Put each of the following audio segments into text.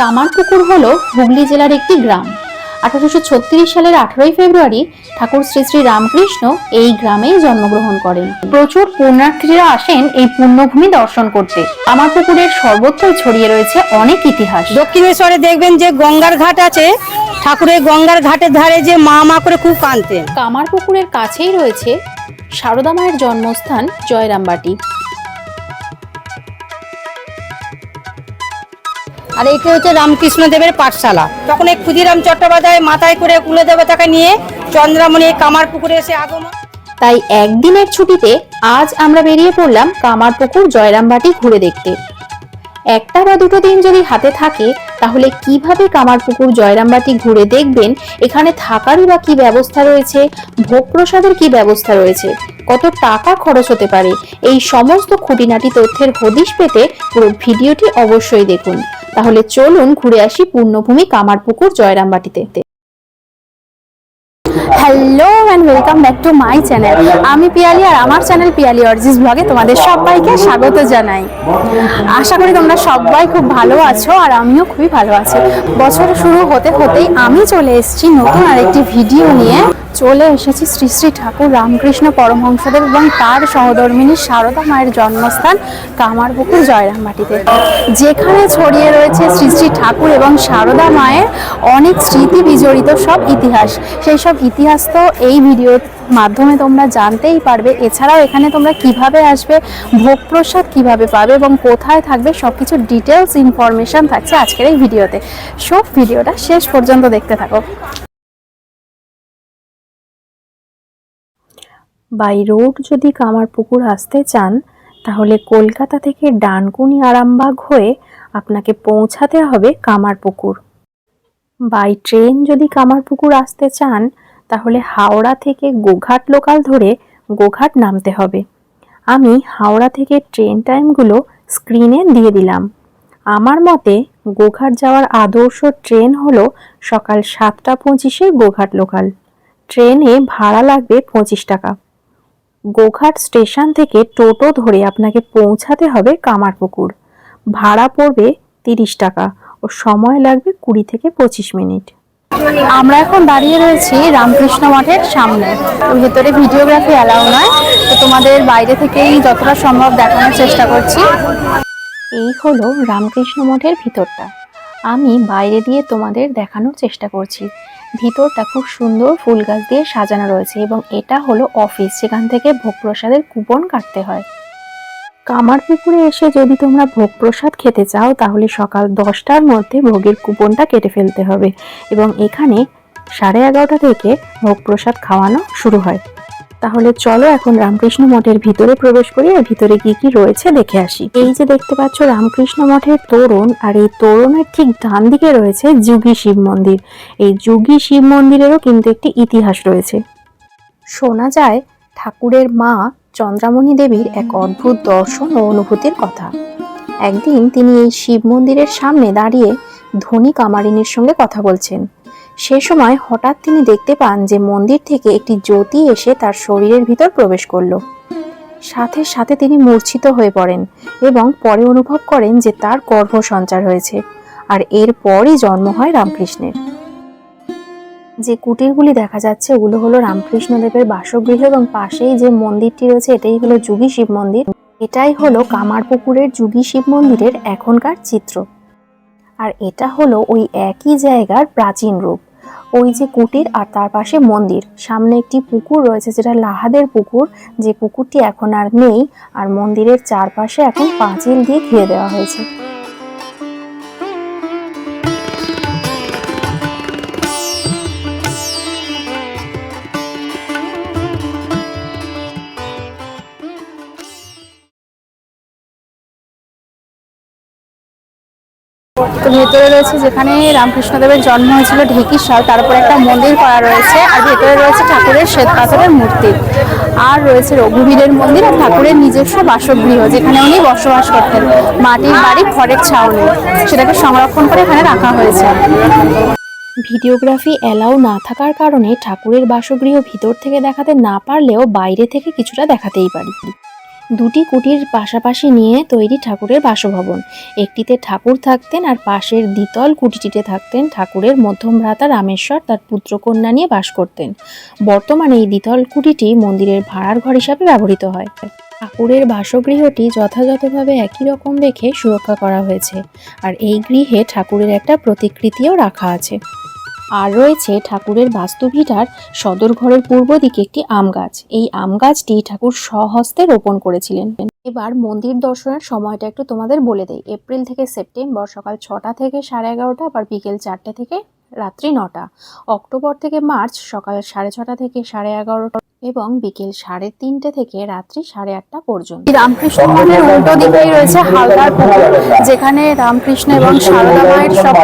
কামারপুকুর হল হুগলি জেলার একটি গ্রাম। আঠারোশো ছত্রিশ সালের আঠারোই ফেব্রুয়ারি ঠাকুর শ্রী শ্রী রামকৃষ্ণ এই গ্রামেই জন্মগ্রহণ করেন। প্রচুর পুণ্যার্থীরা আসেন এই পুণ্যভূমি দর্শন করতে। কামারপুকুরের সর্বত্রই ছড়িয়ে রয়েছে অনেক ইতিহাস। দক্ষিণেশ্বরে দেখবেন যে গঙ্গার ঘাট আছে ঠাকুরের গঙ্গার ঘাটের ধারে যে মা মা করে খুব কাঁদতেন। কামারপুকুরের কাছেই রয়েছে সারদা মায়ের জন্মস্থান জয়রামবাটি। আর এইটা হচ্ছে রামকৃষ্ণ দেবের পাঠশালা। তখন এই ক্ষুদিরাম চট্টোপাধ্যায় মাথায় করে কুলে দেবতাকে নিয়ে চন্দ্রামণি কামার পুকুরে এসে আগমন। তাই একদিনের ছুটিতে আজ আমরা বেরিয়ে পড়লাম কামারপুকুর জয়রামবাটি ঘুরে দেখতে। একটা বা দুটো দিন যদি হাতে থাকে, তাহলে কীভাবে কামারপুকুর জয়রামবাটি ঘুরে দেখবেন? এখানে থাকারই বা কি ব্যবস্থা রয়েছে? ভোগ প্রসাদের কি ব্যবস্থা রয়েছে? কত টাকা খরচ হতে পারে? এই সমস্ত খুঁটিনাটি তথ্যের হদিশ পেতে পুরো ভিডিওটি অবশ্যই দেখুন। তাহলে চলুন ঘুরে আসি পূর্ণভূমি Kamarpukur জয়রামবাটিতে। Hello and welcome back to my channel আমি পিয়ালি আর আমার চ্যানেল পিয়ালি অর্জিস ব্লগে তোমাদের সবাইকে স্বাগত জানাই। আশা করি তোমরা সবাই খুব ভালো আছো আর আমিও খুবই ভালো আছি। বছর শুরু হতে হতেই আমি চলে এসেছি নতুন আরেকটি ভিডিও নিয়ে। চলে এসেছি শ্রী শ্রী ঠাকুর রামকৃষ্ণ পরমহংসদেব এবং তার সহধর্মিনী সারদা মায়ের জন্মস্থান কামারপুকুর জয়রামবাটিতে। যেখানে ছড়িয়ে রয়েছে শ্রী শ্রী ঠাকুর এবং সারদা মায়ের অনেক স্মৃতি বিজড়িত সব ইতিহাস। সেই সব ইতিহাস তো এই ভিডিওর মাধ্যমে তোমরা জানতেই পারবে। এছাড়াও এখানে তোমরা কীভাবে আসবে, ভোগ প্রসাদ কীভাবে পাবে এবং কোথায় থাকবে, সবকিছু ডিটেলস ইনফরমেশন থাকছে আজকের এই ভিডিওতে সব ভিডিওটা শেষ পর্যন্ত দেখতে থাকো। বাই রোড যদি কামারপুকুর আসতে চান, তাহলে কলকাতা থেকে ডানকুনি আরামবাগ হয়ে আপনাকে পৌঁছাতে হবে কামারপুকুর। বাই ট্রেন যদি কামারপুকুর আসতে চান তাহলে হাওড়া থেকে গোঘাট লোকাল ধরে গোঘাট নামতে হবে। আমি হাওড়া থেকে ট্রেন টাইমগুলো স্ক্রিনে দিয়ে দিলাম। আমার মতে গোঘাট যাওয়ার আদর্শ ট্রেন হলো সকাল সাতটা পঁচিশে গোঘাট লোকাল। ট্রেনে ভাড়া লাগবে পঁচিশ টাকা। গোঘাট স্টেশন থেকে টোটো ধরে আপনাকে পৌঁছাতে হবে কামারপুকুর। ভাড়া পড়বে তিরিশ টাকা ও সময় লাগবে কুড়ি থেকে পঁচিশ মিনিট। আমরা এখন দাঁড়িয়ে রয়েছি রামকৃষ্ণ মঠের সামনে। ভেতরে ভিডিওগ্রাফি অ্যালাউ নয়, তো তোমাদের বাইরে থেকেই যতটা সম্ভব দেখানোর চেষ্টা করছি। এই হলো রামকৃষ্ণ মঠের ভিতরটা। আমি বাইরে দিয়ে তোমাদের দেখানোর চেষ্টা করছি। ভিতরটা খুব সুন্দর ফুল গাছ দিয়ে সাজানো রয়েছে এবং এটা হলো অফিস। যেখান থেকে ভোগ প্রসাদের কুপন কাটতে হয়। কামারপুকুরে এসে যদি তোমরা ভোগ প্রসাদ খেতে চাও, তাহলে সকাল দশটার মধ্যে ভোগের কুপনটা কেটে ফেলতে হবে এবং এখানে সাড়ে এগারোটা থেকে ভোগ প্রসাদ খাওয়ানো শুরু হয়। তাহলে চলো এখন রামকৃষ্ণ মঠের ভিতরে প্রবেশ করি আর ভিতরে কি কি রয়েছে দেখে আসি। এই যে দেখতে পাচ্ছ রামকৃষ্ণ মঠের তোরণ আর এই তোরণের ঠিক ডান দিকে রয়েছে যুগী শিব মন্দির। এই যুগী শিব মন্দিরেরও কিন্তু একটি ইতিহাস রয়েছে। শোনা যায় ঠাকুরের মা চন্দ্রামণি দেবীর এক অদ্ভুত দর্শন ও অনুভূতির কথা। একদিন তিনি এই শিব মন্দিরের সামনে দাঁড়িয়ে ধনী কামারিনীর সঙ্গে কথা বলছেন। সে সময় হঠাৎ তিনি দেখতে পান যে মন্দির থেকে একটি জ্যোতি এসে তার শরীরের ভিতর প্রবেশ করল। সাথে সাথে তিনি মূর্ছিত হয়ে পড়েন এবং পরে অনুভব করেন যে তার গর্ভ সঞ্চার হয়েছে। আর এর পরই জন্ম হয় রামকৃষ্ণের। যে কুটিরগুলি দেখা যাচ্ছে ওগুলো হলো রামকৃষ্ণদেবের বাসগৃহ এবং পাশেই যে মন্দিরটি রয়েছে, এটাই হলো যুগী শিব মন্দির। এটাই হলো কামারপুকুরের যুগী শিব মন্দিরের এখনকার চিত্র। আর এটা হলো ওই একই জায়গার প্রাচীন রূপ। ওই যে কুটির আর তার পাশে মন্দির। সামনে একটি পুকুর রয়েছে যেটা লাহাদের পুকুর। যে পুকুরটি এখন আর নেই। আর মন্দিরের চারপাশে এখন পাঁচিল দিয়ে ঘিরে দেওয়া হয়েছে। ভেতরে রয়েছে যেখানে রামকৃষ্ণদেবের জন্ম হয়েছিল ঢেকির সাল তার উপরে একটা মন্দির করা রয়েছে আর ভেতরে রয়েছে ঠাকুরের শ্বেত পাথরের মূর্তি। আর রয়েছে রঘুবীরের মন্দির আর ঠাকুরের নিজস্ব বাসগৃহ যেখানে উনি বসবাস করতেন। মাটির বাড়ি খড়ের ছাউনি, সেটাকে সংরক্ষণ করে এখানে রাখা হয়েছে। ভিডিওগ্রাফি অ্যালাউ না থাকার কারণে ঠাকুরের বাসগৃহ ভিতর থেকে দেখাতে না পারলেও বাইরে থেকে কিছুটা দেখাতেই পারি। দুটি কুটির পাশাপাশি নিয়ে তৈরি ঠাকুরের বাসভবন। একটিতে ঠাকুর থাকতেন আর পাশের দ্বিতল কুটিটিতে থাকতেন ঠাকুরের মধ্যম ভ্রাতা রামেশ্বর, তার পুত্রকন্যা নিয়ে বাস করতেন। বর্তমানে এই দ্বিতল কুটিটি মন্দিরের ভাড়ার ঘর হিসাবে ব্যবহৃত হয়। ঠাকুরের বাসগৃহটি যথাযথভাবে একই রকম রেখে সুরক্ষা করা হয়েছে। আর এই গৃহে ঠাকুরের একটা প্রতিকৃতিও রাখা আছে। আর রয়েছে ঠাকুরের বাস্তুভিটার সদর ঘরের পূর্ব দিকে একটি আম গাছ। এই আম গাছটি ঠাকুর স্বহস্তে রোপণ করেছিলেন। এবার মন্দির দর্শনের সময়টা একটু তোমাদের বলে দেয় এপ্রিল থেকে সেপ্টেম্বর সকাল ছটা থেকে সাড়ে এগারোটা, আবার বিকেল চারটে থেকে রাত্রি নটা। অক্টোবর থেকে মার্চ সকাল সাড়ে ছটা থেকে সাড়ে এগারোটা। এবং বিকেল সাড়ে তিনটে থেকে রাত্রি সাড়ে আটটা পর্যন্ত। রামকৃষ্ণ মঠের উল্টো দিকেই রয়েছে হালদার পুকুর, যেখানে রামকৃষ্ণ এবং সারদা মায়ের সব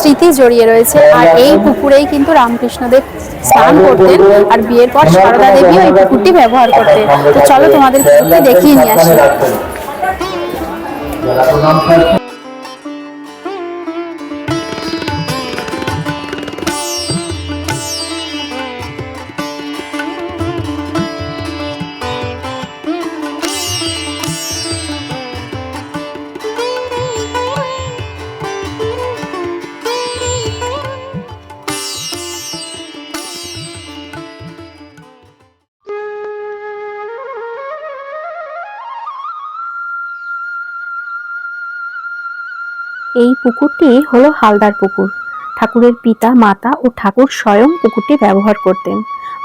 স্মৃতি জড়িয়ে রয়েছে। আর এই পুকুরেই কিন্তু রামকৃষ্ণদেব স্নান করতেন আর বিয়ের পর সারদা দেবীও এই পুকুরটি ব্যবহার করতেন। তো চলো তোমাদের পুকুরটি দেখিয়ে নিয়ে আসি। এই পুকুরটি হলো হালদার পুকুর। ঠাকুরের পিতা, মাতা ও ঠাকুর স্বয়ং পুকুরটি ব্যবহার করতেন।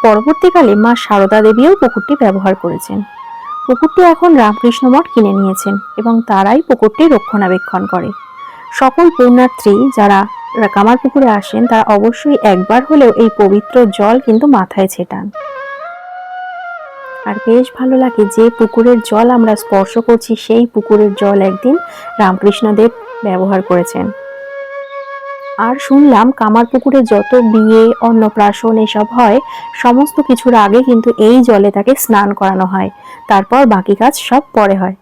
পরবর্তীকালে মা সারদা দেবীও পুকুরটি ব্যবহার করেছেন। পুকুরটি এখন রামকৃষ্ণ মঠ কিনে নিয়েছেন এবং তারাই পুকুরটি রক্ষণাবেক্ষণ করে। সকল পুণ্যার্থী যারা কামার পুকুরে আসেন, তারা অবশ্যই একবার হলেও এই পবিত্র জল কিন্তু মাথায় ছেটান। আর বেশ ভালো লাগে যে পুকুরের জল আমরা স্পর্শ করছি সেই পুকুরের জল একদিন রামকৃষ্ণদেব ব্যবহার করেছেন। আর শুনলাম কামার পুকুরে যত বিয়ে অন্নপ্রাশন এসব হয় সমস্ত কিছুর আগে কিন্তু এই জলে তাকে স্নান করানো হয়। তারপর বাকি কাজ সব পরে হয়।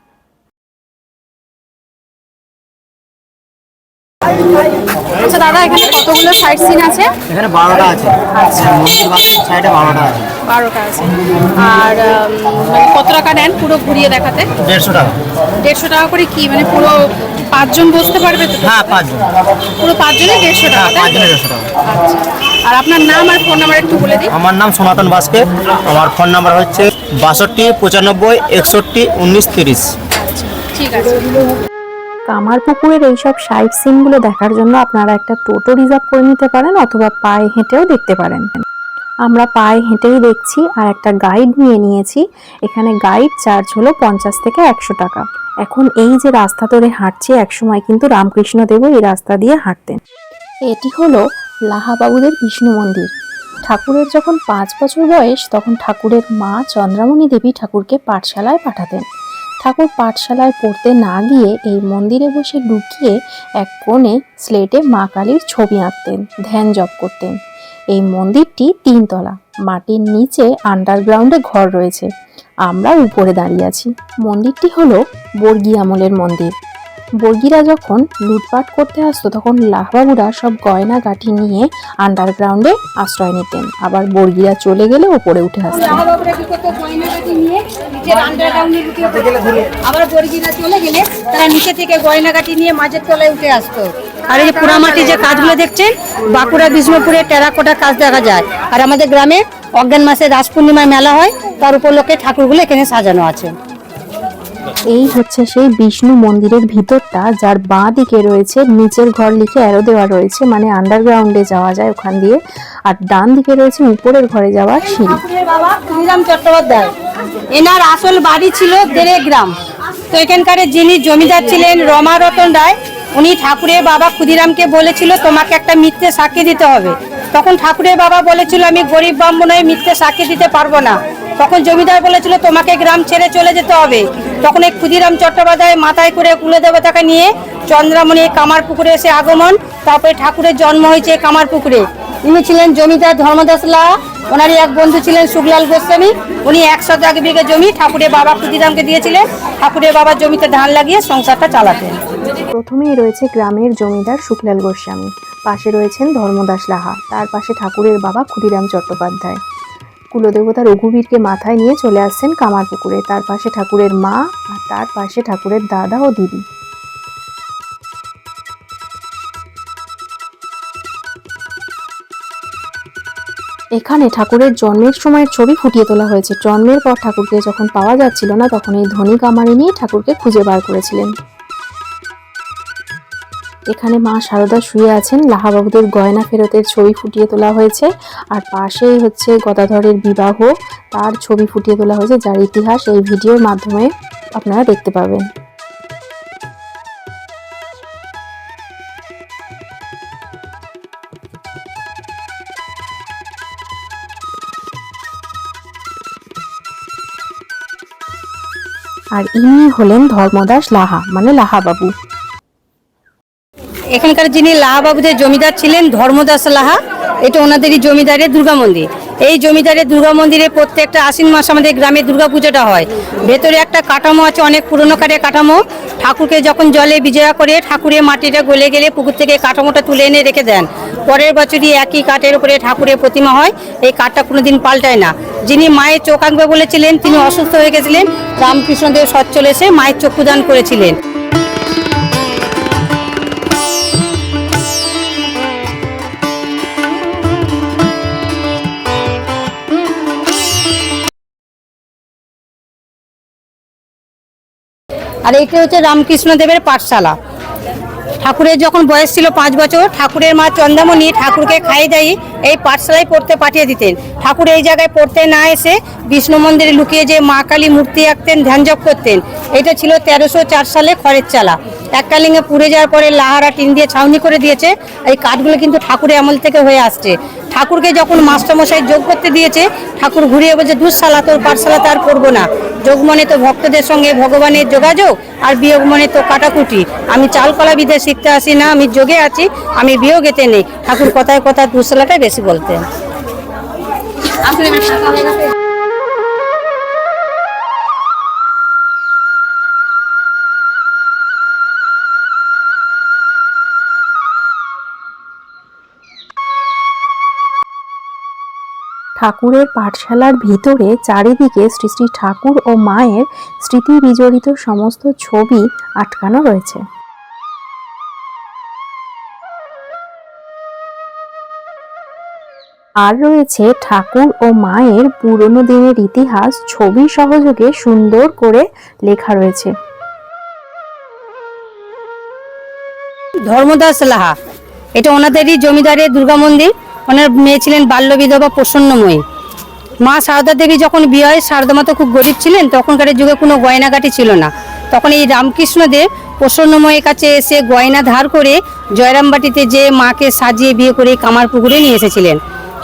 আচ্ছা দাদা এখানে কতগুলো সাইট সিন আছে? এখানে বারোটা আছে। আচ্ছা। মন্দির বাদে সাইডে বারোটা আছে। বারোটা আছে। আর মানে কত টাকা নেন পুরো ঘুরিয়ে দেখাতে? দেড়শো টাকা। দেড়শো টাকা করে কি? মানে পুরো পাঁচজন বসতে পারবে তো? হ্যাঁ পাঁচজন। পুরো পাঁচজনে দেড়শো টাকা হ্যাঁ? পাঁচজনে দেড়শো টাকা। আচ্ছা। আর আপনার নাম আর ফোন নাম্বার একটু বলে দিন। আমার নাম সনাতন বাসকে। আমার ফোন নাম্বার হচ্ছে বাষট্টি পঁচানব্বই একষট্টি উনিশ তিরিশ। আচ্ছা ঠিক আছে। কামার পুকুরের এইসব সাইট সিনগুলো দেখার জন্য আপনারা একটা টোটো রিজার্ভ করে নিতে পারেন অথবা পায়ে হেঁটেও দেখতে পারেন। আমরা পায়ে হেঁটেই দেখছি আর একটা গাইড নিয়ে নিয়েছি। এখানে গাইড চার্জ হলো পঞ্চাশ থেকে একশো টাকা। এখন এই যে রাস্তা ধরে হাঁটছি, একসময় কিন্তু রামকৃষ্ণ দেবও এই রাস্তা দিয়ে হাঁটতেন। এটি হলো লাহাবাবুদের বিষ্ণু মন্দির। ঠাকুরের যখন পাঁচ বছর বয়স, তখন ঠাকুরের মা চন্দ্রামণি দেবী ঠাকুরকে পাঠশালায় পাঠাতেন। ঠাকুর পাঠশালায় পড়তে না গিয়ে এই মন্দিরে বসে লুকিয়ে এক কোণে স্লেটে মা কালীর ছবি আঁকতেন, ধ্যান জপ করতেন। এই মন্দিরটি তিনতলা। মাটির নিচে আন্ডারগ্রাউন্ডে ঘর রয়েছে। আমরা উপরে দাঁড়িয়ে আছি। মন্দিরটি হলো বর্গী আমলের মন্দির। বর্গীরা যখন লুটপাট করতে আসতো তখন লাহবাবুরা সব গয়না গাঠি নিয়ে আন্ডারগ্রাউন্ডে আশ্রয় নিতেন। আবার বর্গীরা চলে গেলে ওপরে উঠে আসতেন আবার বর্গিরা চলে গেলে তারা নিচে থেকে গয়নাগাটি নিয়ে মাঝের তলায় উঠে আসতো। আর এই পোড়ামাটি যে কাজগুলো দেখছেন বাঁকুড়া বিষ্ণুপুরে টেরাকোটা কাজ দেখা যায়। আর আমাদের গ্রামে অজ্ঞান মাসে রাস পূর্ণিমায় মেলা হয় তার উপলক্ষে ঠাকুরগুলো এখানে সাজানো আছে। এই হচ্ছে সেই বিষ্ণু মন্দিরের ভিতরটা, যার বাঁ দিকে রয়েছে নিচের ঘর লিখে অ্যারো দেওয়া রয়েছে মানে আন্ডারগ্রাউন্ডে যাওয়া যায় ওখান দিয়ে। আর ডান দিকে রয়েছে উপরের ঘরে যাওয়ার সিঁড়ি। বাবা ক্ষুদিরাম চট্টোপাধ্যায়। এনার আসল বাড়ি ছিল দেড়ে গ্রাম তো এখানকার যিনি জমিদার ছিলেন রমা রতন রায়, উনি ঠাকুরের বাবা ক্ষুদিরামকে বলেছিল, তোমাকে একটা মিথ্যে সাক্ষী দিতে হবে। তখন ঠাকুরের বাবা বলেছিল, আমি গরিব ব্রাহ্মণ হয়ে মিথ্যে সাক্ষী দিতে পারব না। তখন জমিদার বলেছিল, তোমাকে গ্রাম ছেড়ে চলে যেতে হবে। তখন এই ক্ষুদিরাম চট্টোপাধ্যায় মাথায় করে কুলে দেবতাকে নিয়ে চন্দ্রামণি কামার পুকুরে এসে আগমন। তারপরে ঠাকুরের জন্ম হয়েছে কামার পুকুরে। ইনি ছিলেন জমিদার ধর্মদাস লাহা ওনারই এক বন্ধু ছিলেন সুখলাল গোস্বামী। উনি একশো এক বিঘে জমি ঠাকুরের বাবা ক্ষুদিরামকে দিয়েছিলেন। ঠাকুরের বাবা জমিতে ধান লাগিয়ে সংসারটা চালাতেন। প্রথমেই রয়েছে গ্রামের জমিদার শুক্লাল গোস্বামী। পাশে রয়েছেন ধর্মদাস লাহা। তার পাশে ঠাকুরের বাবা ক্ষুদিরাম চট্টোপাধ্যায়। কুলদেবতা রঘুবীরকে মাথায় নিয়ে চলে আসছেন কামারপুকুরে। তার পাশে ঠাকুরের মা আর তার পাশে ঠাকুরের দাদা ও দিদি। এখানে ঠাকুরের জন্মের সময়ের ছবি ফুটিয়ে তোলা হয়েছে। জন্মের পর ঠাকুরকে যখন পাওয়া যাচ্ছিল না, তখন এই ধনী কামারি নিয়ে ঠাকুরকে খুঁজে বার করেছিলেন। এখানে মা সারদা শুয়ে আছেন। লাহাবাবুদের গয়না ফেরতের ছবি ফুটিয়ে তোলা হয়েছে। আর পাশেই হচ্ছে গদাধরের বিবাহ। তার ছবি ফুটিয়ে তোলা হয়েছে, যার ইতিহাস এই ভিডিওর মাধ্যমে আপনারা দেখতে পাবেন। আর ইনি হলেন ধর্মদাস লাহা মানে লাহাবাবু। এখানকার যিনি লাহাবাবুদের জমিদার ছিলেন ধর্মদাস লাহা, এটা ওনাদেরই জমিদারের দুর্গা মন্দির। এই জমিদারের দুর্গা মন্দিরে প্রত্যেকটা আশ্বিন মাস আমাদের গ্রামে দুর্গা পুজোটা হয়। ভেতরে একটা কাঠামো আছে, অনেক পুরনো কাঠের কাঠামো। ঠাকুরকে যখন জলে বিজয়া করে ঠাকুরের মাটিটা গলে গেলে পুকুর থেকে কাঠামোটা তুলে এনে রেখে দেন। পরের বছরই একই কাঠের উপরে ঠাকুরের প্রতিমা হয়, এই কাঠটা কোনোদিন পাল্টায় না। যিনি মায়ের চোখ আঁকবে বলেছিলেন, তিনি অসুস্থ হয়ে গেছিলেন, রামকৃষ্ণদেব সচ্ছল এসে মায়ের চক্ষুদান করেছিলেন। আর এইটা হচ্ছে রামকৃষ্ণ দেবের পাঠশালা। ঠাকুরের যখন বয়স ছিল পাঁচ বছর, ঠাকুরের মা চন্দামণি ঠাকুরকে খাইয়ে দেয়, এই পাঠশালায় পড়তে পাঠিয়ে দিতেন। ঠাকুর এই জায়গায় পড়তে না এসে বিষ্ণু মন্দিরে লুকিয়ে যে মা কালী মূর্তি আঁকতেন, ধ্যান জপ করতেন, এটা ছিল তেরোশো চার সালে খড়ের চালা। এককালিঙ্গে পুড়ে যাওয়ার পরে লাহারা টিন দিয়ে ছাউনি করে দিয়েছে, এই কাঠগুলো কিন্তু ঠাকুরের আমল থেকে হয়ে আসছে। ঠাকুরকে যখন মাস্টারমশাই যোগ করতে দিয়েছে, ঠাকুর ঘুরিয়ে বলছে, দুঃশালা, তোর পাঠশালা তার করব না। যোগ মনে তো ভক্তদের সঙ্গে ভগবানের যোগাযোগ আর বিয়োগ মনে তো কাটাকুটি। আমি চালকলা বিদ্যা শিখতে আসি না, আমি যোগে আছি, আমি বিয়োগেতে নেই ঠাকুর কথায় কথায় পুষলাটাই বেশি বলতেন। ঠাকুরের পাঠশালার ভিতরে চারিদিকে শ্রী শ্রী ঠাকুর ও মায়ের স্মৃতি বিজড়িত সমস্ত ছবি আটকানো রয়েছে। আর রয়েছে ঠাকুর ও মায়ের পুরনো দিনের ইতিহাস, ছবি সহযোগে সুন্দর করে লেখা রয়েছে। ধর্মদাস লাহা, এটা ওনাদেরই জমিদারের দুর্গা মন্দির? ওনার মেয়ে ছিলেন বাল্য বিধবা প্রসন্নময়ী। মা সারদা দেবী যখন বিয়ে হয়, সারদা মা তো খুব গরিব ছিলেন, তখনকার যুগে কোনো গয়নাগাটি ছিল না। তখন এই রামকৃষ্ণদেব প্রসন্নময়ের কাছে এসে গয়না ধার করে জয়রামবাটিতে যে মাকে সাজিয়ে বিয়ে করে কামার পুকুরে নিয়ে এসেছিলেন।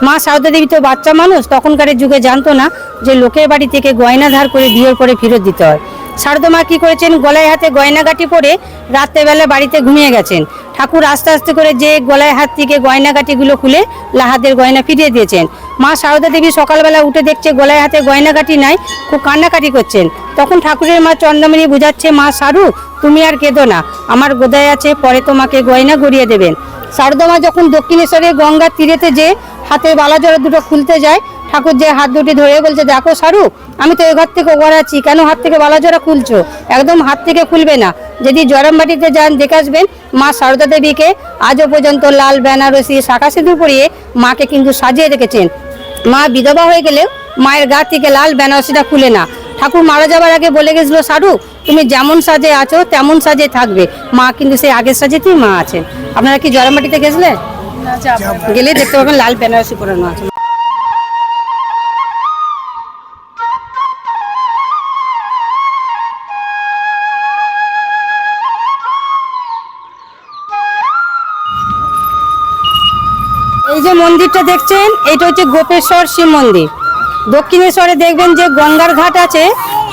মা সারদা দেবী তো বাচ্চা মানুষ, তখনকার যুগে জানতো না যে লোকের বাড়ি থেকে গয়না ধার করে বিয়ের করে ফেরত দিতে হয়। সারদা মা কি করেছেন? গলায় হাতে গয়নাগাটি পরে রাত্রেবেলা বাড়িতে ঘুমিয়ে গেছেন। ঠাকুর আস্তে আস্তে করে যে গলায় হাত থেকে গয়নাগাটিগুলো খুলে লাহাদের গয়না ফিরিয়ে দিয়েছেন। মা সারদা দেবী সকালবেলা উঠে দেখছে গলায় হাতে গয়নাগাটি নাই, খুব কান্নাকাটি করছেন। তখন ঠাকুরের মা চন্দ্রমণি বুঝাচ্ছে, মা সারু, তুমি আর কেঁদো না। আমার গোদায় আছে, পরে তোমাকে গয়না গড়িয়ে দেবেন। সারদমা যখন দক্ষিণেশ্বরে গঙ্গার তীরেতে যে হাতের বালাজোড়া দুটো খুলতে যায় ঠাকুর যে হাত দুটি ধরে বলছে দেখো সারু আমি তো এ ঘর থেকে আছি কেন হাত থেকে বালাজোড়া খুলছো? একদম হাত থেকে খুলবে না। যদি জয়রামবাটিতে যান দেখে আসবেন মা সারদা দেবীকে আজও পর্যন্ত লাল বেনারসি শাখা সিঁদুর পরিয়ে মাকে কিন্তু সাজিয়ে রেখেছেন। মা বিধবা হয়ে গেলেও মায়ের গা থেকে লাল বেনারসিটা খুলে না। ঠাকুর মারা যাবার আগে বলে গেছিল সারু তুমি যেমন সাজে আছো তেমন সাজে থাকবে। মা কিন্তু সেই আগের সাজেতেই মা আছেন। আপনারা কি জয়রামবাটিতে গেছিলেন? গেলে দেখতে পাবেন লাল বেনারসি পরানো আছে। মন্দিরটা দেখছেন? এটা হচ্ছে গোপেশ্বর শিব মন্দির। দক্ষিণেশ্বরে দেখবেন যে গঙ্গার ঘাট আছে,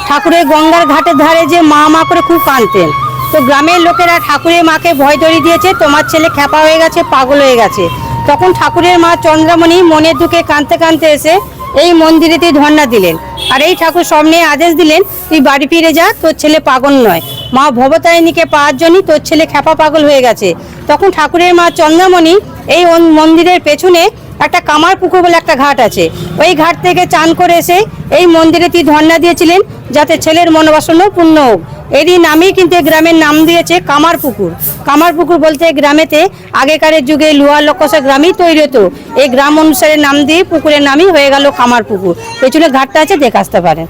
ঠাকুরের গঙ্গার ঘাটের ধারে যে মা মা করে খুব কাঁদতেন। তো গ্রামের লোকেরা ঠাকুরের মাকে ভয় ধরিয়ে দিয়েছে, তোমার ছেলে খ্যাপা হয়ে গেছে, পাগল হয়ে গেছে। তখন ঠাকুরের মা চন্দ্রামণি মনের দুঃখে কাঁদতে কাঁদতে এসে এই মন্দিরেতেই ধর্ণা দিলেন। আর এই ঠাকুর সামনে আদেশ দিলেন, তুই বাড়ি ফিরে যা, তোর ছেলে পাগল নয়। মা ভবতারিণীকে পাওয়ার জন্যই তোর ছেলে খ্যাপা পাগল হয়ে গেছে। তখন ঠাকুরের মা চন্দ্রামণি এই মন্দিরের পেছনে একটা কামার পুকুর বলে একটা ঘাট আছে। ওই ঘাট থেকে চান করে এসে এই মন্দিরে তিনি ধর্ণা দিয়েছিলেন যাতে ছেলের মনোবাসনও পূর্ণ হোক। এরই নামেই কিন্তু গ্রামের নাম দিয়েছে কামার পুকুর। কামার পুকুর বলতে গ্রামেতে আগেকারের যুগে লোহার লক্ষসা গ্রামই তৈরি হতো। এই গ্রাম অনুসারে নাম দিয়ে পুকুরের নামই হয়ে গেল কামার পুকুর। পেছনে ঘাটটা আছে, দেখে আসতে পারেন।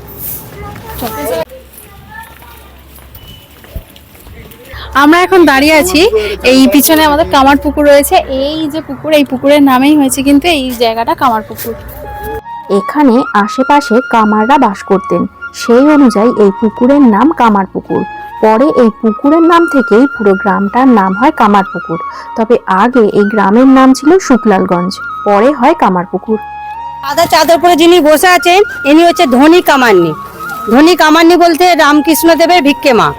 আমরা এখন দাঁড়িয়ে আছি এই পিছনে আমাদের কামার পুকুর রয়েছে। এই যে পুকুর, এই পুকুরের নামেই হয়েছে কিন্তু এই জায়গাটা কামার পুকুর। এখানে আশেপাশে কামাররা বাস করতেন। সেই অনুযায়ী এই পুকুরের নাম কামার পুকুর। পরে এই পুকুরের নাম থেকেই পুরো গ্রামটার নাম হয় কামার পুকুর। তবে আগে এই গ্রামের নাম ছিল শুকলালগঞ্জ, পরে হয় কামার পুকুর। সাদা চাদর পরে যিনি বসে আছেন, ইনি হচ্ছে ধনী কামান্নি। ধনী কামান্নি বলতে রামকৃষ্ণ দেবের ভিক্ষে মা।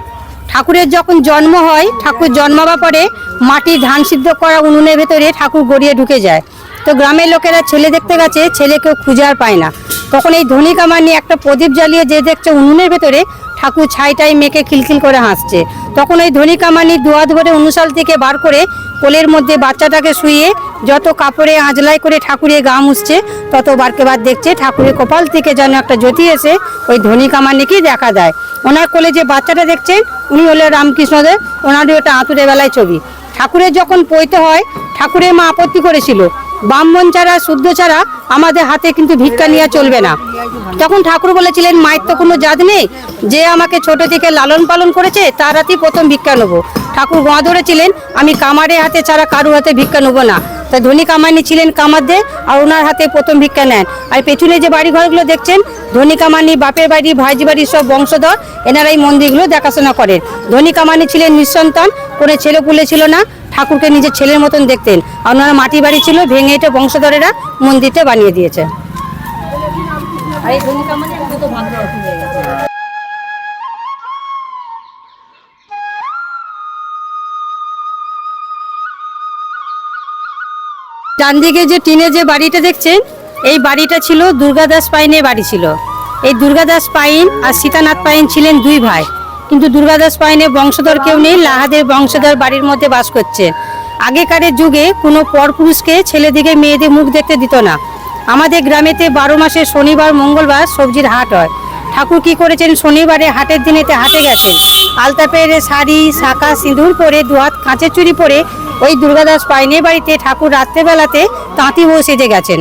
ঠাকুরের যখন জন্ম হয়, ঠাকুর জন্মাবার পরে মাটি ধান সিদ্ধ করা উনুনের ভেতরে ঠাকুর গড়িয়ে ঢুকে যায়। তো গ্রামের লোকেরা ছেলে দেখতে গেছে ছেলে কেউ খুঁজে আর পায় না। তখন এই ধনী কামান্নি একটা প্রদীপ জ্বালিয়ে যে দেখছে উনুনের ভেতরে ঠাকুর ছাইটাই মেখে খিলখিল করে হাসছে। তখন ওই ধনী কামানি দুয়াত ধরে অনুশাল থেকে বার করে কোলের মধ্যে বাচ্চাটাকে শুয়ে যত কাপড়ে আঁজলাই করে ঠাকুরের গা মুছছে, তত বারকে বার দেখছে ঠাকুরের কপাল থেকে যেন একটা জ্যোতি এসে ওই ধনী কামানিকেই দেখা দেয়। ওনার কোলে যে বাচ্চাটা দেখছেন, উনি হলো রামকৃষ্ণদেব, ওনারই ওটা আঁতুরে বেলায় ছবি। ঠাকুরের যখন পৈতে হয়, ঠাকুরের মা আপত্তি করেছিল ব্রাহ্মণ ছাড়া, শুদ্ধ ছাড়া আমাদের হাতে কিন্তু ভিক্ষা নেওয়া চলবে না। তখন ঠাকুর বলেছিলেন, মায়ের তো কোনো জাত নেই। যে আমাকে ছোট থেকে লালন পালন করেছে, তার হাতেই প্রথম ভিক্ষা নেব। ঠাকুর গোয়া ধরেছিলেন, আমি কামারের হাতে ছাড়া কারুর হাতে ভিক্ষা নেব না। তাই ধনী কামানি ছিলেন কামারদে আর ওনার হাতে প্রথম ভিক্ষা নেন। আর পেছনে যে বাড়ি ঘরগুলো দেখছেন, ধনী কামানি, বাপের বাড়ি, ভাইজি বাড়ি সব বংশধর এনারা এই মন্দিরগুলো দেখাশোনা করেন। ধনী কামানি ছিলেন নিঃসন্তান, কোনো ছেলে পুলে ছিল না, ঠাকুরকে নিজের ছেলের মতন দেখতেন। আর ওনারা মাটি বাড়ি ছিল, ভেঙে এটা বংশধরেরা মন্দিরটা বানিয়ে দিয়েছে। আর এই ধনী কামানি কত ভাগ্য ডান দিকে যে টিনের যে বাড়িটা দেখছেন, এই বাড়িটা ছিল দুর্গাদাস পাইনের বাড়ি ছিল। এই দুর্গাদাস পাইন আর সীতানাথ পাইন ছিলেন দুই ভাই। কিন্তু দুর্গাদাস পাইনের বংশধর কেউ নেই, লাহাদের বংশধর বাড়ির মধ্যে বাস করছে। আগেকারের যুগে কোনো পরপুরুষকে ছেলেদিকে মেয়েদের মুখ দেখতে দিত না। আমাদের গ্রামেতে বারো মাসে শনিবার, মঙ্গলবার সবজির হাট হয়। ঠাকুর কি করেছেন? শনিবারে হাটের দিনেতে হাটে গেছেন। আলতা পেরে শাড়ি, শাঁখা, সিঁদুর পরে, দুহাত, কাঁচের চুড়ি পরে ওই দুর্গাদাস পাইনের বাড়িতে ঠাকুর রাত্রেবেলাতে তাঁতি বউ সেজে গেছেন।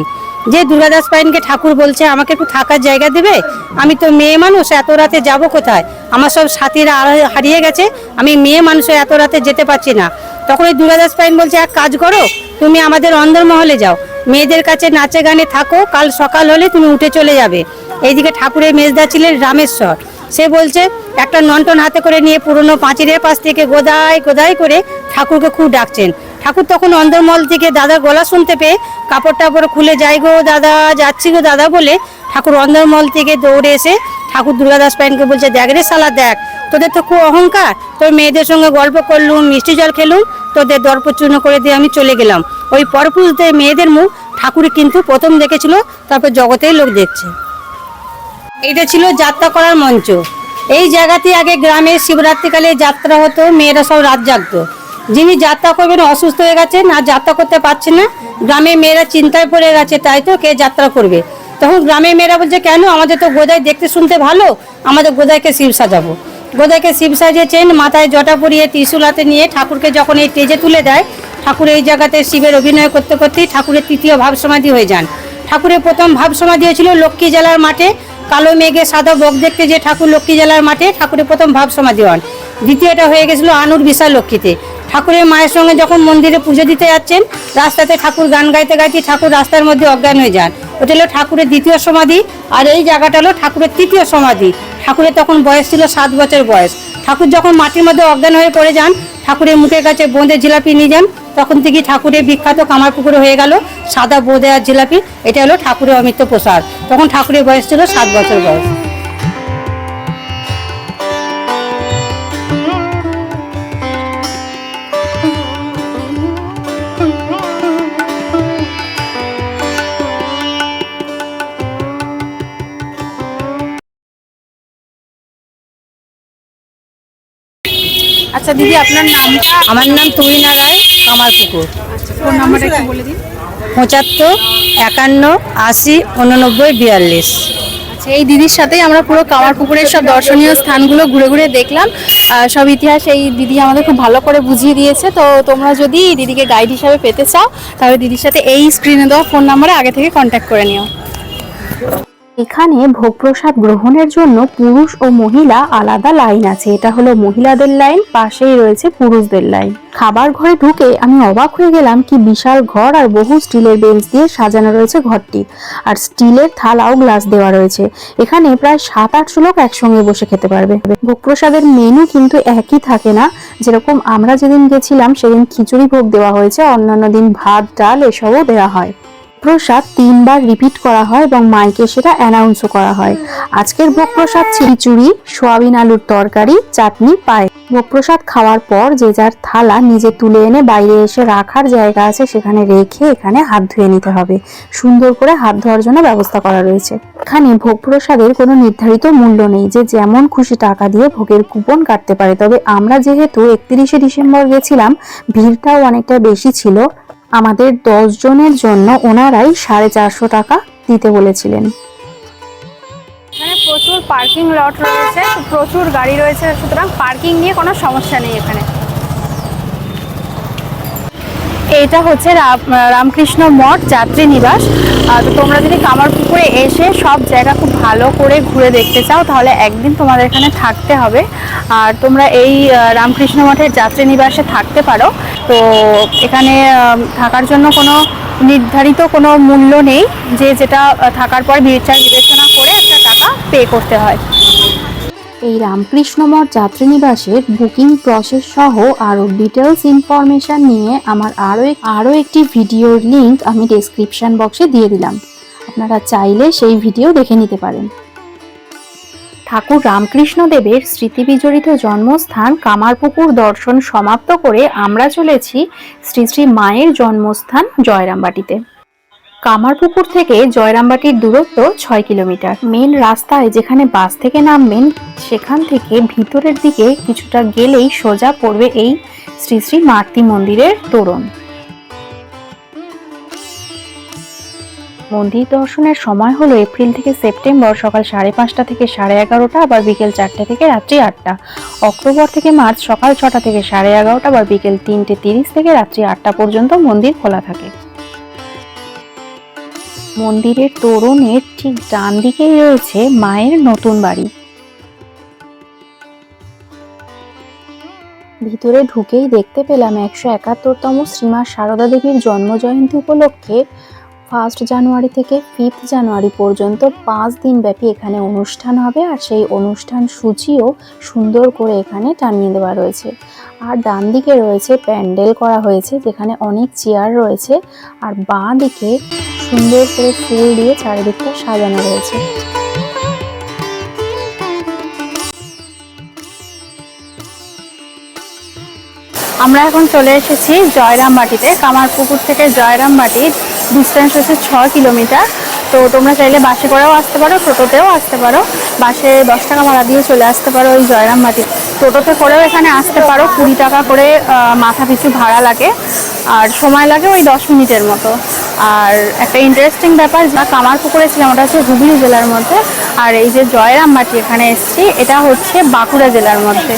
যে দুর্গাদাস পাইনকে ঠাকুর বলছে, আমাকে একটু থাকার জায়গা দেবে? আমি তো মেয়ে মানুষ, এত রাতে যাব কোথায়? আমার সব সাথীরা হারিয়ে গেছে, আমি মেয়ে মানুষ এত রাতে যেতে পারছি না। তখন ওই দুর্গাদাস পাইন বলছে, এক কাজ করো, তুমি আমাদের অন্দরমহলে যাও। মেয়েদের কাছে নাচে গানে থাকো, কাল সকাল হলে তুমি উঠে চলে যাবে। এইদিকে ঠাকুরের মেজদা ছিলেন রামেশ্বর। সে বলছে, একটা নন্টন হাতে করে নিয়ে পুরনো পাঁচিরের পাশ থেকে গোদাই গোদাই করে ঠাকুরকে খুব ডাকছেন। ঠাকুর তখন অন্দরমহল থেকে দাদার গলা শুনতে পেয়ে কাপড় টাপড় খুলে, যাই গো দাদা, যাচ্ছি গো দাদা বলে ঠাকুর অন্দরমহল থেকে দৌড়ে এসে ঠাকুর দুর্গাদাস পাইনকে বলছে, দেখ রে সালা দেখ, তোদের তো খুব অহংকার। তোর মেয়েদের সঙ্গে গল্প করলুম, মিষ্টি জল খেলুম, তোদের দর্পচূর্ণ করে দিয়ে আমি চলে গেলাম। ওই পরপুরুষদের মেয়েদের মুখ ঠাকুর কিন্তু প্রথম দেখেছিল, তারপর জগতের লোক দেখছে। এটা ছিল যাত্রা করার মঞ্চ। এই জায়গাতে আগে গ্রামে শিবরাত্রিকালে যাত্রা হতো, মেয়েরা সব রাত জাগতো। যিনি যাত্রা করবেন অসুস্থ হয়ে গেছেন আর যাত্রা করতে পারছে না গ্রামে মেয়েরা চিন্তায় পড়ে গেছে, তাই তো কে যাত্রা করবে। তখন গ্রামের মেয়েরা বলছে, কেন? আমাদের তো গোদাই দেখতে শুনতে ভালো, আমাদের গোদাইকে শিব সাজাবো। গোদাইকে শিব সাজিয়েছেন, মাথায় জটা পরিয়ে ত্রিশূল হাতে নিয়ে ঠাকুরকে যখন এই তেজে তুলে দেয়, ঠাকুর এই জায়গাতে শিবের অভিনয় করতে করতেই ঠাকুরের তৃতীয় ভাব সমাধি হয়ে যান। ঠাকুরের প্রথম ভাব সমাধি হয়েছিল লক্ষ্মী জেলার মাঠে কালো মেঘে সাদা বক দেখতে যে ঠাকুর লক্ষ্মী জেলার মাঠে, ঠাকুরের প্রথম ভাব সমাধি হন। দ্বিতীয়টা হয়ে গেছিল আনুর বিশাল লক্ষ্মীতে। ঠাকুরের মায়ের সঙ্গে যখন মন্দিরে পুজো দিতে যাচ্ছেন, রাস্তাতে ঠাকুর গান গাইতে গাইতে ঠাকুর রাস্তার মধ্যে অজ্ঞান হয়ে যান। ওটা হলো ঠাকুরের দ্বিতীয় সমাধি, আর এই জায়গাটা হলো ঠাকুরের তৃতীয় সমাধি। ঠাকুরের তখন বয়স ছিল সাত বছর বয়স। ঠাকুর যখন মাটির মধ্যে অজ্ঞান হয়ে পড়ে যান, ঠাকুরের মুখের কাছে বোঁদে জিলাপি নিয়ে যান। তখন থেকে ঠাকুরের বিখ্যাত কামার পুকুরে হয়ে গেল, সাদা বোঁদে আর জিলাপি, এটা হলো ঠাকুরের অমিত প্রসাদ। তখন ঠাকুরের বয়স ছিল সাত বছর বয়স। আচ্ছা দিদি আপনার নামটা? আমার নাম তুহিনা রায় কামার পুকুর। আচ্ছা ফোন নাম্বারটা একটু বলে দিন। পঁচাত্তর একান্ন আশি উননব্বই বিয়াল্লিশ। আচ্ছা এই দিদির সাথেই আমরা পুরো কামার পুকুরের সব দর্শনীয় স্থানগুলো ঘুরে ঘুরে দেখলাম। সব ইতিহাস এই দিদি আমাদের খুব ভালো করে বুঝিয়ে দিয়েছে। তো তোমরা যদি দিদিকে গাইড হিসাবে পেতে চাও তাহলে দিদির সাথে এই স্ক্রিনে দেওয়া ফোন নাম্বারে আগে থেকে কন্ট্যাক্ট করে নিও। এখানে ভোগ প্রসাদ গ্রহণের জন্য পুরুষ ও মহিলা আলাদা লাইন আছে। এটা হলো মহিলাদের লাইন, পাশেই রয়েছে পুরুষদের লাইন। খাবার ঘরে ঢুকে আমি অবাক হয়ে গেলাম কি বিশাল ঘর আর বহু স্টিলের বেঞ্চ দিয়ে সাজানো রয়েছে ঘরটি। আর স্টিলের থালাও গ্লাস দেওয়া রয়েছে। এখানে প্রায় সাত আটশো লোক একসঙ্গে বসে খেতে পারবে। ভোগ প্রসাদের মেনু কিন্তু একই থাকে না। যেরকম আমরা যেদিন গেছিলাম, সেদিন খিচুড়ি ভোগ দেওয়া হয়েছে, অন্যান্য দিন ভাত, ডাল এসবও দেওয়া হয়। প্রসাদ তিনবার রিপিট করা হয় এবং মাইকে সেটা অ্যানাউন্সও করা হয়। আজকের ভোগ প্রসাদ খিচুড়ি সোয়াবিন আলুর তরকারি, চাটনি পায় ভোগ প্রসাদ খাওয়ার পর যে যার থালা নিজে তুলে এনে বাইরে এসে রাখার জায়গা আছে সেখানে রেখে এখানে হাত ধুয়ে নিতে হবে। সুন্দর করে হাত ধোয়ার জন্য ব্যবস্থা করা রয়েছে। এখানে ভোগ প্রসাদের কোনো নির্ধারিত মূল্য নেই যে যেমন খুশি টাকা দিয়ে ভোগের কুপন কাটতে পারে। তবে আমরা যেহেতু একত্রিশে ডিসেম্বর গেছিলাম, ভিড়টাও অনেকটা বেশি ছিল। আমাদের দশ জনের জন্য ওনারাই সাড়ে চারশো টাকা দিতে বলেছিলেন। এখানে প্রচুর পার্কিং লট রয়েছে, প্রচুর গাড়ি রয়েছে, সুতরাং পার্কিং নিয়ে কোনো সমস্যা নেই এখানে। এইটা হচ্ছে রাম- রামকৃষ্ণ মঠ, যাত্রী নিবাস। তো তোমরা যদি কামারপুকুরে এসে সব জায়গা খুব ভালো করে ঘুরে দেখতে চাও, তাহলে একদিন তোমাদের এখানে থাকতে হবে। আর তোমরা এই রামকৃষ্ণ মঠের যাত্রী নিবাসে থাকতে পারো। তো এখানে থাকার জন্য কোনো নির্ধারিত কোনো মূল্য নেই, যে যেটা থাকার পর বিচার বিবেচনা করে একটা টাকা পে করতে হয়। এই রামকৃষ্ণ মঠ যাত্রীনিবাসের বুকিং প্রসেস সহ আরও ডিটেলস ইনফরমেশন নিয়ে আমার আরও আরও একটি ভিডিওর লিংক আমি ডেসক্রিপশন বক্সে দিয়ে দিলাম। আপনারা চাইলে সেই ভিডিও দেখে নিতে পারেন। ঠাকুর রামকৃষ্ণ দেবের স্মৃতি বিজড়িত জন্মস্থান কামারপুকুর দর্শন সমাপ্ত করে আমরা চলেছি শ্রী শ্রী মায়ের জন্মস্থান জয়রামবাটিতে। কামারপুকুর থেকে জয়রামবাটির দূরত্ব ছয় কিলোমিটার। মেন রাস্তায় যেখানে বাস থেকে নামবেন, সেখান থেকে ভিতরের দিকে কিছুটা গেলেই সোজা পড়বে এই শ্রী শ্রী মাতৃ মন্দিরের তোরণ। মন্দির দর্শনের সময় হলো এপ্রিল থেকে সেপ্টেম্বর সকাল সাড়ে পাঁচটা থেকে সাড়ে এগারোটা আবার বিকেল চারটে থেকে রাত্রি আটটা। অক্টোবর থেকে মার্চ সকাল ছটা থেকে সাড়ে এগারোটা আবার বিকেল তিনটে তিরিশ থেকে রাত্রি আটটা পর্যন্ত মন্দির খোলা থাকে। মন্দিরের তোরণের ঠিক ডান দিকেই রয়েছে মায়ের নতুন বাড়ি। ভিতরে ঢুকেই দেখতে পেলাম একশো একাত্তরতম শ্রীমা সারদা দেবীর জন্মজয়ন্তী উপলক্ষে ফার্স্ট জানুয়ারি থেকে ফিফথ জানুয়ারি পর্যন্ত পাঁচ দিন ব্যাপী এখানে অনুষ্ঠান হবে আর সেই অনুষ্ঠান সূচিও সুন্দর করে এখানে টানিয়ে দেওয়া রয়েছে। আর ডান দিকে রয়েছে প্যান্ডেল করা হয়েছে, যেখানে অনেক চেয়ার রয়েছে আর বাঁ দিকে সুন্দর করে ফুল দিয়ে চারিদিকটা সাজানো রয়েছে। আমরা এখন চলে এসেছি জয়রামবাটিতে, কামারপুকুর থেকে জয়রামবাটি ডিস্টেন্স হচ্ছে ছ কিলোমিটার। তো তোমরা চাইলে বাসে করেও আসতে পারো, টোটোতেও আসতে পারো। বাসে দশ টাকা ভাড়া দিয়ে চলে আসতে পারো ওই জয়রামবাটি টোটোতে করেও এখানে আসতে পারো, কুড়ি টাকা করে মাথা পিছু ভাড়া লাগে। আর সময় লাগে ওই দশ মিনিটের মতো। আর একটা ইন্টারেস্টিং ব্যাপার যা কামারপুকুরে ছিলাম ওটা হচ্ছে হুগলি জেলার মধ্যে। আর এই যে জয়রামবাটি এখানে এসেছি, এটা হচ্ছে বাঁকুড়া জেলার মধ্যে।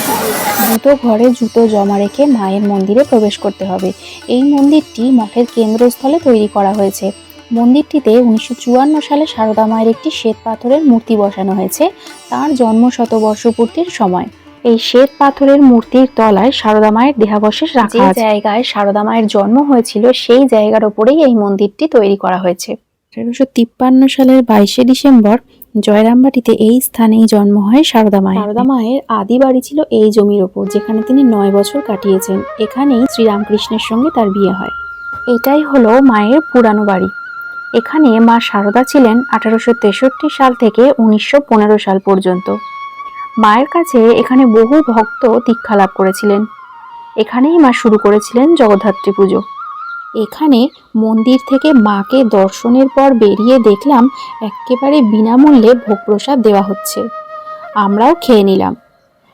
জুতো ঘরে জুতো জমা রেখে মায়ের মন্দিরে প্রবেশ করতে হবে। এই মন্দিরটি মঠের কেন্দ্রস্থলে তৈরি করা হয়েছে। মন্দিরটিতে উনিশশো চুয়ান্ন সালে সারদা মায়ের একটি শ্বেত পাথরের মূর্তি বসানো হয়েছে। তার জন্ম শতবর্ষপূর্তির সময়। এই শ্বেত পাথরের মূর্তির তলায় সারদা মায়ের দেহাবশেষ রাখা যে জায়গায় সারদা মায়ের জন্ম হয়েছিল সেই জায়গার ওপরেই এই মন্দিরটি তৈরি করা হয়েছে। আঠারোশো তিপ্পান্ন সালের বাইশে ডিসেম্বর জয়রামবাটিতে এই স্থানেই জন্ম হয় সারদা মায়ের সারদা মায়ের আদি বাড়ি ছিল এই জমির ওপর যেখানে তিনি নয় বছর কাটিয়েছেন। এখানেই শ্রীরামকৃষ্ণের সঙ্গে তার বিয়ে হয়। এটাই হলো মায়ের পুরানো বাড়ি। এখানে মা সারদা ছিলেন আঠারোশো তেষট্টি সাল থেকে উনিশশো পনেরো সাল পর্যন্ত। মায়ের কাছে এখানে বহু ভক্ত দীক্ষা লাভ করেছিলেন। এখানেই মা শুরু করেছিলেন জগদ্ধাত্রী পুজো। এখানে মন্দির থেকে মাকে দর্শনের পর বেরিয়ে দেখলাম একেবারে বিনামূল্যে ভোগ প্রসাদ দেওয়া হচ্ছে। আমরাও খেয়ে নিলাম।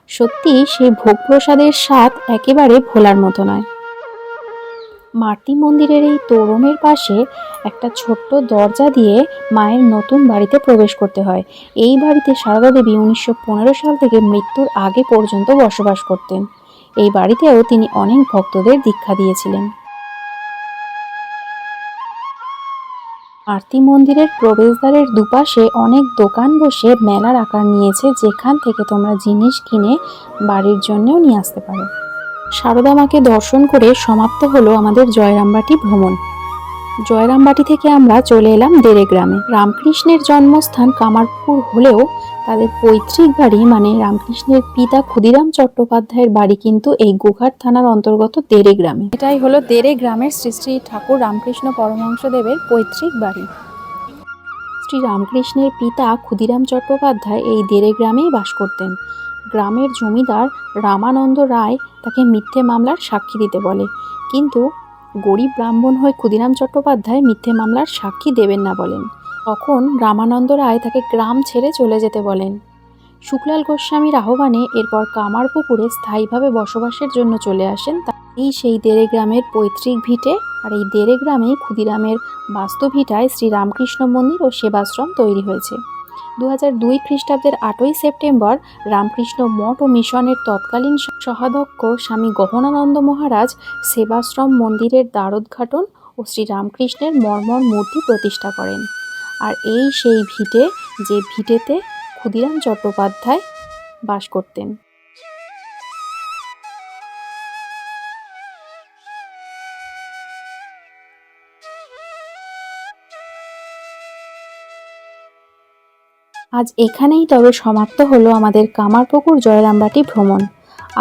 সত্যি সেই ভোগ প্রসাদের স্বাদ একেবারে ভোলার মতো নয়। মাতৃ মন্দিরের এই তোরণের পাশে একটা ছোট্ট দরজা দিয়ে মায়ের নতুন বাড়িতে প্রবেশ করতে হয়। এই বাড়িতে সারদা দেবী উনিশশো পনেরো সাল থেকে মৃত্যুর আগে পর্যন্ত বসবাস করতেন। এই বাড়িতেও তিনি অনেক ভক্তদের দীক্ষা দিয়েছিলেন। আরতি মন্দিরের প্রবেশদ্বারের দুপাশে অনেক দোকান বসে মেলার আকার নিয়েছে, যেখান থেকে তোমরা জিনিস কিনে বাড়ির জন্যও নিয়ে আসতে পারো। সারদা মাকে দর্শন করে সমাপ্ত হলো আমাদের জয়রামবাটি ভ্রমণ। জয়রামবাটি থেকে আমরা চলে এলাম দেরে গ্রামে। রামকৃষ্ণের জন্মস্থান কামারপুকুর হলেও তাদের পৈতৃক বাড়ি মানে রামকৃষ্ণের পিতা ক্ষুদিরাম চট্টোপাধ্যায়ের বাড়ি কিন্তু এই গোঘাট থানার অন্তর্গত দেরে গ্রামে। এটাই হলো দেরে গ্রামের শ্রী শ্রী ঠাকুর রামকৃষ্ণ পরমহংসদেবের পৈতৃক বাড়ি। শ্রী রামকৃষ্ণের পিতা ক্ষুদিরাম চট্টোপাধ্যায় এই দেরে গ্রামেই বাস করতেন। গ্রামের জমিদার রামানন্দ রায় তাকে মিথ্যে মামলার সাক্ষী দিতে বলে। কিন্তু গরিব ব্রাহ্মণ হয়ে ক্ষুদিরাম চট্টোপাধ্যায় মিথ্যে মামলার সাক্ষী দেবেন না বলেন। তখন রামানন্দ রায় তাকে গ্রাম ছেড়ে চলে যেতে বলেন। শুক্লাল গোস্বামীর আহ্বানে এরপর কামারপুকুরে স্থায়ীভাবে বসবাসের জন্য চলে আসেন এই সেই দেরে গ্রামের পৈতৃক ভিটে। আর এই দেরে গ্রামে ক্ষুদিরামের বাস্তুভিটায় শ্রী রামকৃষ্ণ মন্দির ও সেবাশ্রম তৈরি হয়েছে। দু দুই খ্রিস্টাব্দের আটই সেপ্টেম্বর রামকৃষ্ণ মঠ ও মিশনের তৎকালীন সহাধ্যক্ষ স্বামী গহনানন্দ মহারাজ সেবাশ্রম মন্দিরের দ্বারোদ্ঘাটন ও শ্রী রামকৃষ্ণের মর্মর মূর্তি প্রতিষ্ঠা করেন। আর এই সেই ভিটে যে ভিটেতে ক্ষুদিরাম চট্টোপাধ্যায় বাস করতেন। আজ এখানেই তবে সমাপ্ত হলো আমাদের কামারপুকুর জয়রামবাটি ভ্রমণ।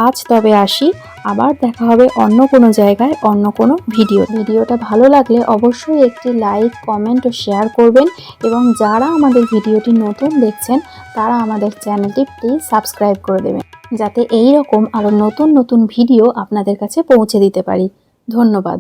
আজ তবে আসি, আবার দেখা হবে অন্য কোনো জায়গায়, অন্য কোনো ভিডিও। ভিডিওটা ভালো লাগলে অবশ্যই একটি লাইক, কমেন্ট ও শেয়ার করবেন এবং যারা আমাদের ভিডিওটি নতুন দেখছেন, তারা আমাদের চ্যানেলটি প্লিজ সাবস্ক্রাইব করে দেবেন, যাতে এই রকম আরও নতুন নতুন ভিডিও আপনাদের কাছে পৌঁছে দিতে পারি। ধন্যবাদ।